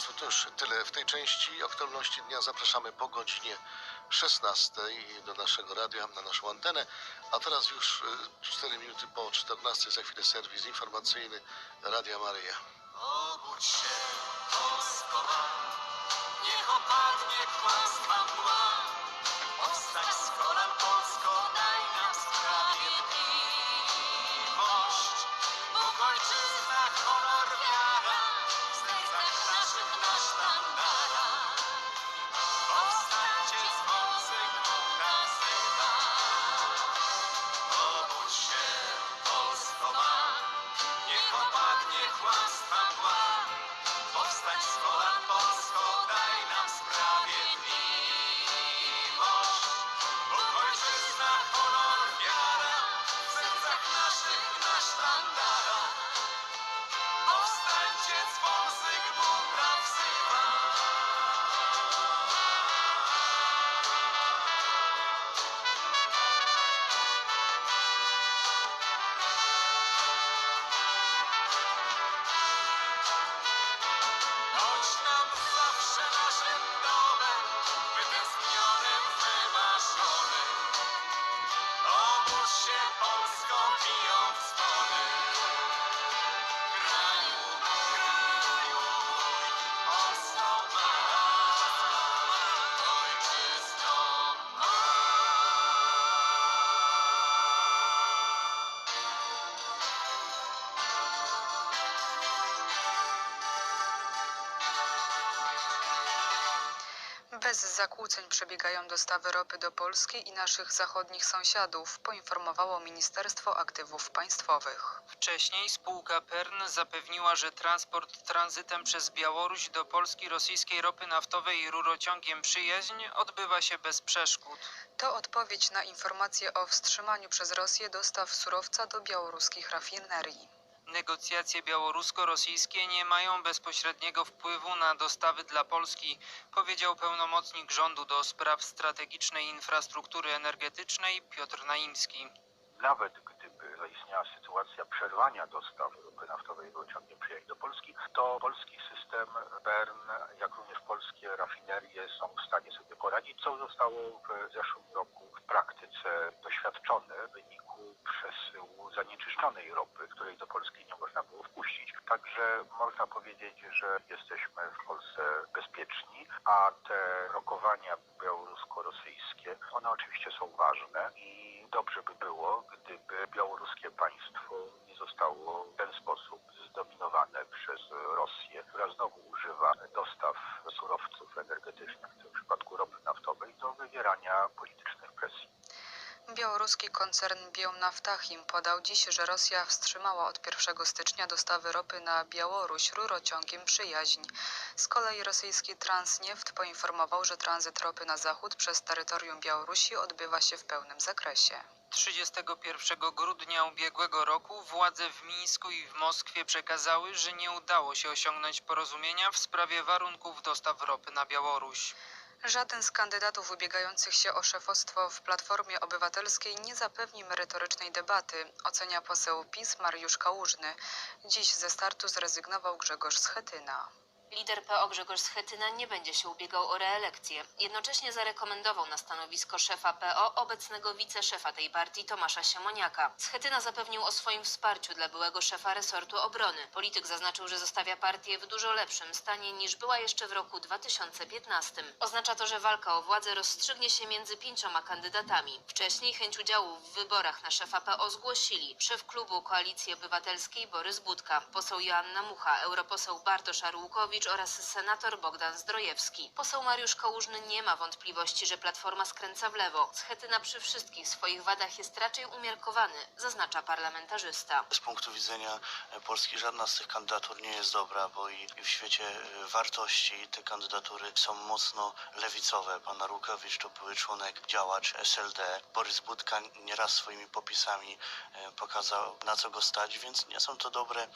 Państwo, to już tyle w tej części aktualności dnia. Zapraszamy po godzinie 16 do naszego radia, na naszą antenę. A teraz już 4 minuty po 14, za chwilę serwis informacyjny Radia Maryja. Obudź się, Polsko niech opadnie kłamstwa. Bez zakłóceń przebiegają dostawy ropy do Polski i naszych zachodnich sąsiadów, poinformowało Ministerstwo Aktywów Państwowych. Wcześniej spółka PERN zapewniła, że transport tranzytem przez Białoruś do Polski rosyjskiej ropy naftowej rurociągiem Przyjaźń odbywa się bez przeszkód. To odpowiedź na informację o wstrzymaniu przez Rosję dostaw surowca do białoruskich rafinerii. Negocjacje białorusko-rosyjskie nie mają bezpośredniego wpływu na dostawy dla Polski, powiedział pełnomocnik rządu do spraw strategicznej infrastruktury energetycznej Piotr Naimski. nawet gdyby zaistniała sytuacja przerwania dostaw ropy naftowej rurociągiem przyjaźń do Polski, to polski system BERN, jak również polskie rafinerie są w stanie sobie poradzić, co zostało w zeszłym roku w praktyce doświadczone w wyniku przesyłu zanieczyszczonej ropy, której do Polski nie można było wpuścić. Także można powiedzieć, że jesteśmy w Polsce bezpieczni, a te rokowania białorusko-rosyjskie, one oczywiście są ważne i dobrze by było, gdyby białoruskie państwo nie zostało w ten sposób zdominowane przez Rosję, która znowu używa dostaw surowców energetycznych, w tym przypadku ropy naftowej, do wywierania politycznych presji. Białoruski koncern Biełnaftachim podał dziś, że Rosja wstrzymała od 1 stycznia dostawy ropy na Białoruś rurociągiem Przyjaźń. Z kolei rosyjski Transneft poinformował, że tranzyt ropy na zachód przez terytorium Białorusi odbywa się w pełnym zakresie. 31 grudnia ubiegłego roku władze w Mińsku i w Moskwie przekazały, że nie udało się osiągnąć porozumienia w sprawie warunków dostaw ropy na Białoruś. Żaden z kandydatów ubiegających się o szefostwo w Platformie Obywatelskiej nie zapewni merytorycznej debaty, ocenia poseł PiS Mariusz Kałużny. Dziś ze startu zrezygnował Grzegorz Schetyna. Lider PO Grzegorz Schetyna nie będzie się ubiegał o reelekcję. Jednocześnie zarekomendował na stanowisko szefa PO obecnego wiceszefa tej partii Tomasza Siemoniaka. Schetyna zapewnił o swoim wsparciu dla byłego szefa resortu obrony. Polityk zaznaczył, że zostawia partię w dużo lepszym stanie niż była jeszcze w roku 2015. Oznacza to, że walka o władzę rozstrzygnie się między pięcioma kandydatami. Wcześniej chęć udziału w wyborach na szefa PO zgłosili szef klubu Koalicji Obywatelskiej Borys Budka, poseł Joanna Mucha, europoseł Bartosz Arłukowicz Oraz senator Bogdan Zdrojewski. Poseł Mariusz Kałużny nie ma wątpliwości, że Platforma skręca w lewo. Schetyna przy wszystkich swoich wadach jest raczej umiarkowany, zaznacza parlamentarzysta. Z punktu widzenia e, Polski żadna z tych kandydatur nie jest dobra, bo i w świecie e, wartości te kandydatury są mocno lewicowe. Pan Narukowicz to były członek, działacz SLD. Borys Budka nieraz swoimi popisami e, pokazał na co go stać, więc nie są to dobre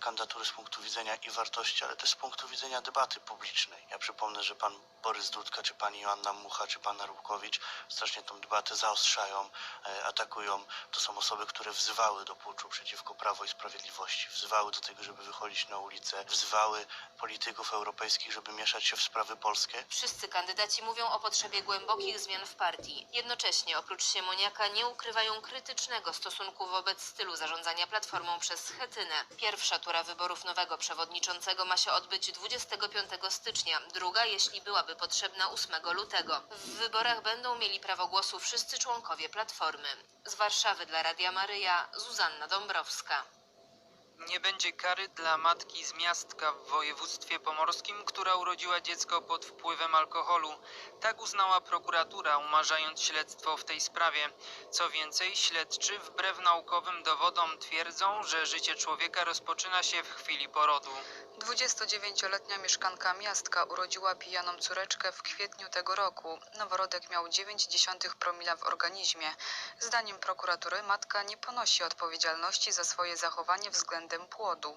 kandydatury z punktu widzenia i wartości, ale też z punktu widzenia debaty publicznej. Ja przypomnę, że pan Borys Dudka, czy pani Joanna Mucha, czy pan Narukowicz strasznie tą debatę zaostrzają, e, atakują. To są osoby, które wzywały do puczu przeciwko Prawo i Sprawiedliwości, wzywały do tego, żeby wychodzić na ulicę, wzywały polityków europejskich, żeby mieszać się w sprawy polskie. Wszyscy kandydaci mówią o potrzebie głębokich zmian w partii. Jednocześnie, oprócz Siemoniaka, nie ukrywają krytycznego stosunku wobec stylu zarządzania Platformą przez Schetynę. Pierwsza tura wyborów nowego przewodniczącego ma się odbyć 25 stycznia, druga, jeśli byłaby potrzebna, 8 lutego. W wyborach będą mieli prawo głosu wszyscy członkowie Platformy. Z Warszawy dla Radia Maryja, Zuzanna Dąbrowska. Nie będzie kary dla matki z miastka w województwie pomorskim, która urodziła dziecko pod wpływem alkoholu. Tak uznała prokuratura, umarzając śledztwo w tej sprawie. Co więcej, śledczy wbrew naukowym dowodom twierdzą, że życie człowieka rozpoczyna się w chwili porodu. 29-letnia mieszkanka miastka urodziła pijaną córeczkę w kwietniu tego roku. Noworodek miał 0,9 promila w organizmie. Zdaniem prokuratury matka nie ponosi odpowiedzialności za swoje zachowanie względem płodu.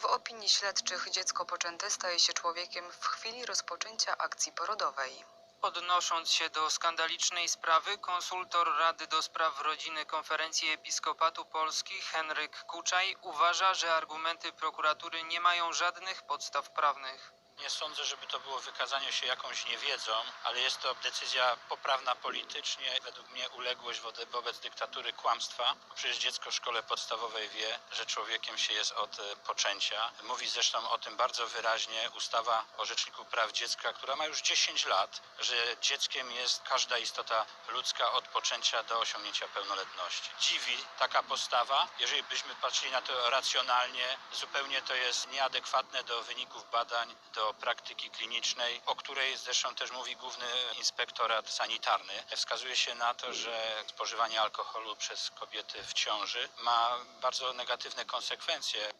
W opinii śledczych dziecko poczęte staje się człowiekiem w chwili rozpoczęcia akcji porodowej. Odnosząc się do skandalicznej sprawy, konsultor Rady do Spraw Rodziny Konferencji Episkopatu Polski Henryk Kuczaj uważa, że argumenty prokuratury nie mają żadnych podstaw prawnych. Nie sądzę, żeby to było wykazanie się jakąś niewiedzą, ale jest to decyzja poprawna politycznie. Według mnie uległość wobec dyktatury kłamstwa. Przecież dziecko w szkole podstawowej wie, że człowiekiem się jest od e, poczęcia. Mówi zresztą o tym bardzo wyraźnie ustawa o Rzeczniku Praw Dziecka, która ma już 10 lat, że dzieckiem jest każda istota ludzka od poczęcia do osiągnięcia pełnoletności. Dziwi taka postawa, jeżeli byśmy patrzyli na to racjonalnie, zupełnie to jest nieadekwatne do wyników badań, do praktyki klinicznej, o której zresztą też mówi Główny Inspektorat Sanitarny. Wskazuje się na to, że spożywanie alkoholu przez kobiety w ciąży ma bardzo negatywne konsekwencje.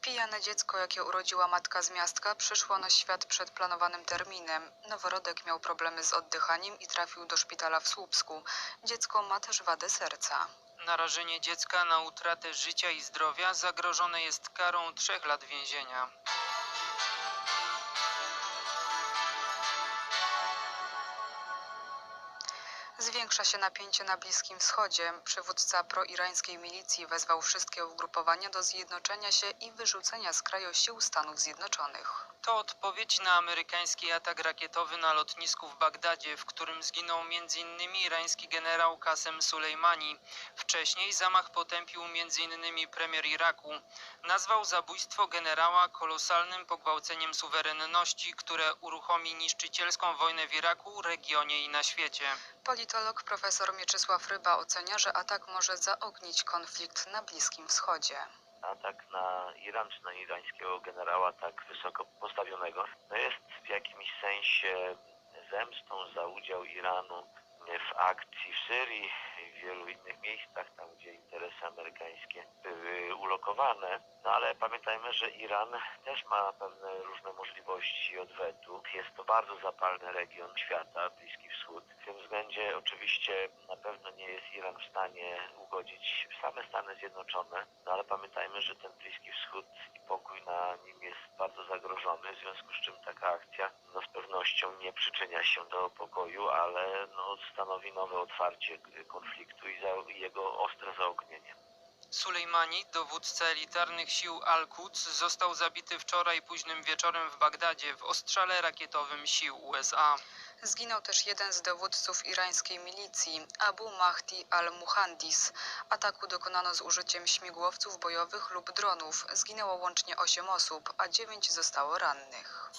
Pijane dziecko, jakie urodziła matka z miastka, przyszło na świat przed planowanym terminem. Noworodek miał problemy z oddychaniem i trafił do szpitala w Słupsku. Dziecko ma też wadę serca. Narażenie dziecka na utratę życia i zdrowia zagrożone jest karą trzech lat więzienia. Zwiększa się napięcie na Bliskim Wschodzie. Przywódca proirańskiej milicji wezwał wszystkie ugrupowania do zjednoczenia się i wyrzucenia z kraju sił Stanów Zjednoczonych. To odpowiedź na amerykański atak rakietowy na lotnisku w Bagdadzie, w którym zginął m.in. irański generał Kasem Sulejmani. Wcześniej zamach potępił m.in. premier Iraku. Nazwał zabójstwo generała kolosalnym pogwałceniem suwerenności, które uruchomi niszczycielską wojnę w Iraku, regionie i na świecie. Politolog profesor Mieczysław Ryba ocenia, że atak może zaognić konflikt na Bliskim Wschodzie. atak na Iran czy na irańskiego generała tak wysoko postawionego no jest w jakimś sensie zemstą za udział Iranu w akcji w Syrii i w wielu innych miejscach, tam gdzie interesy amerykańskie były ulokowane. No ale pamiętajmy, że Iran też ma pewne różne możliwości odwetu. Jest to bardzo zapalny region świata, Bliski Wschód. Tym względzie oczywiście na pewno nie jest Iran w stanie ugodzić same Stany Zjednoczone, no ale pamiętajmy, że ten Bliski Wschód i pokój na nim jest bardzo zagrożony, w związku z czym taka akcja no z pewnością nie przyczynia się do pokoju, ale no stanowi nowe otwarcie konfliktu i, za, jego ostre zaognienie. Sulejmani, dowódca elitarnych sił Al-Quds, został zabity wczoraj późnym wieczorem w Bagdadzie w ostrzale rakietowym sił USA. Zginął też jeden z dowódców irańskiej milicji, Abu Mahdi al-Muhandis. Ataku dokonano z użyciem śmigłowców bojowych lub dronów. Zginęło łącznie 8 osób, a 9 zostało rannych.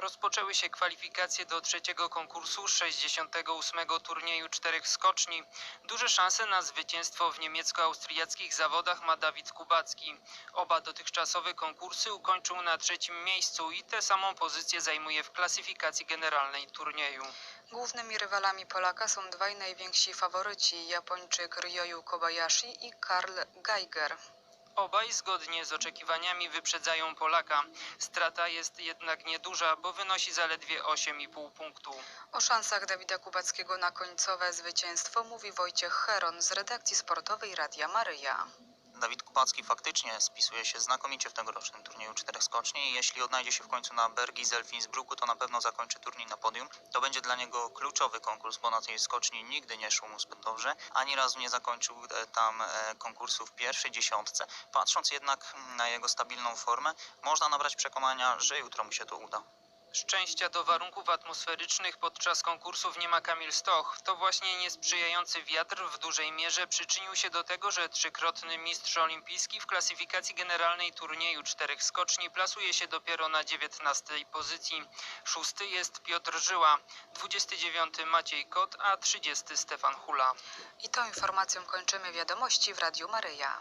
Rozpoczęły się kwalifikacje do trzeciego konkursu 68. turnieju czterech skoczni. Duże szanse na zwycięstwo w niemiecko-austriackich zawodach ma Dawid Kubacki. Oba dotychczasowe konkursy ukończył na trzecim miejscu i tę samą pozycję zajmuje w klasyfikacji generalnej turnieju. Głównymi rywalami Polaka są dwaj najwięksi faworyci, Japończyk Ryoyu Kobayashi i Karl Geiger. Obaj zgodnie z oczekiwaniami wyprzedzają Polaka. Strata jest jednak nieduża, bo wynosi zaledwie 8,5 punktu. O szansach Dawida Kubackiego na końcowe zwycięstwo mówi Wojciech Heron z redakcji sportowej Radia Maryja. Dawid Kubacki faktycznie spisuje się znakomicie w tegorocznym turnieju czterech skoczni jeśli odnajdzie się w końcu na Bergi z Elfinsbrucku, to na pewno zakończy turniej na podium. To będzie dla niego kluczowy konkurs, bo na tej skoczni nigdy nie szło mu zbyt dobrze. Ani razu nie zakończył e, tam e, konkursu w pierwszej dziesiątce. Patrząc jednak na jego stabilną formę, można nabrać przekonania, że jutro mu się to uda. Szczęścia do warunków atmosferycznych podczas konkursów nie ma Kamil Stoch. To właśnie niesprzyjający wiatr w dużej mierze przyczynił się do tego, że trzykrotny mistrz olimpijski w klasyfikacji generalnej turnieju czterech skoczni plasuje się dopiero na 19 pozycji. Szósty jest Piotr Żyła, 29 Maciej Kot, a 30 Stefan Hula. I tą informacją kończymy wiadomości w Radiu Maryja.